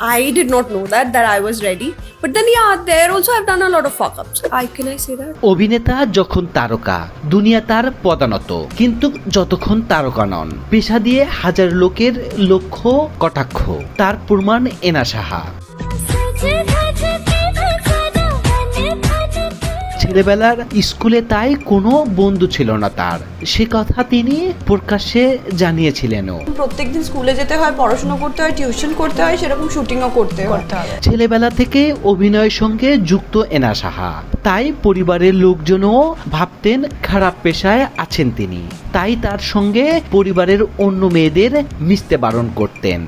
I did not know that that I was ready. But then yeah, there also I've done a lot of fuck ups. I can I say that? অভিনেতা যখন তারকা দুনিয়া তার পদানত কিন্তু যতক্ষণ তারকা নন পেশা দিয়ে হাজার লোকের লক্ষ্য কটাক্ষ তার প্রমাণ এনা সাহা ছেলেবেলার স্কুলে তাই কোনো বন্ধু ছিল না তার। সে কথা তিনি প্রকাশ্যে জানিয়েছিলেনও। প্রত্যেকদিন স্কুলে যেতে হয় পড়াশোনা করতে হয় টিউশন করতে হয় সেরকম শুটিংও করতে করতে হবে। ছেলেবেলা থেকে অভিনয়ের সঙ্গে যুক্ত এনা সাহা। তাই পরিবারের লোকজনও ভাবতেন খারাপ পেশায় আছেন তিনি। তাই তার সঙ্গে পরিবারের অন্য মেয়েদের মিশতে বারণ করতেন।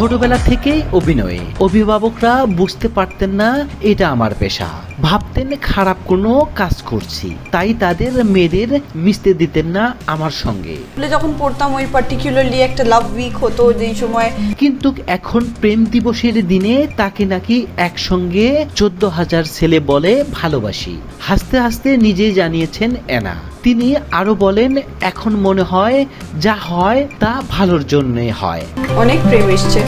ছোটবেলা থেকেই অভিনয়ে। অভিভাবকরা বুঝতে পারতেন না এটা আমার পেশা। ভাবতেন খারাপ কোনো কাজ করছি। তাই তাদের মেয়েদের মিশতে দিতেন না আমার সঙ্গে। যখন পড়তাম ওই পার্টিকুলারলি একটা লাভ উইক হতো যেই সময়। কিন্তু এখন প্রেম দিবসের দিনে তাকে নাকি একসঙ্গে চোদ্দ হাজার ছেলে বলে ভালোবাসি। হাসতে হাসতে নিজেই জানিয়েছেন এনা। তিনি আরও বলেন এখন মনে হয় যা হয় তা ভালোর জন্যে হয়। অনেক প্রেম এসছে।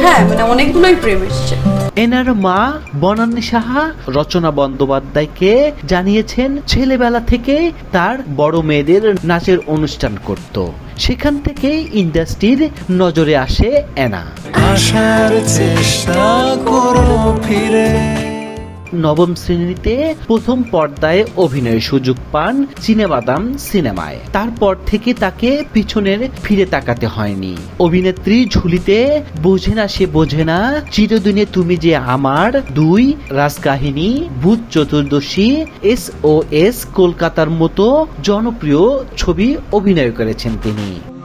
হ্যাঁ মানে অনেকগুলোই প্রেম এসছে। এনার মা বনানী সাহা রচনা বন্দ্যোপাধ্যায়কে জানিয়েছেন ছেলেবেলা থেকে তার বড় মেয়েদের নাচের অনুষ্ঠান করত। সেখান থেকেই ইন্ডাস্ট্রির নজরে আসে এনা। আসার চেষ্টা করো ফিরে। নবম শ্রেণীতে প্রথম পর্দায় অভিনয়ের সুযোগ পান চিনেবাদাম সিনেমায়। তারপর থেকে তাকে পিছনের ফিরে তাকাতে হয়নি। অভিনেত্রী ঝুলিতে, বোঝে না সে বোঝে না, চিরদিনে তুমি যে আমার দুই রাজকাহিনী, ভূত চতুর্দশী, এস ও এস কলকাতার মতো জনপ্রিয় ছবি অভিনয় করেছেন তিনি।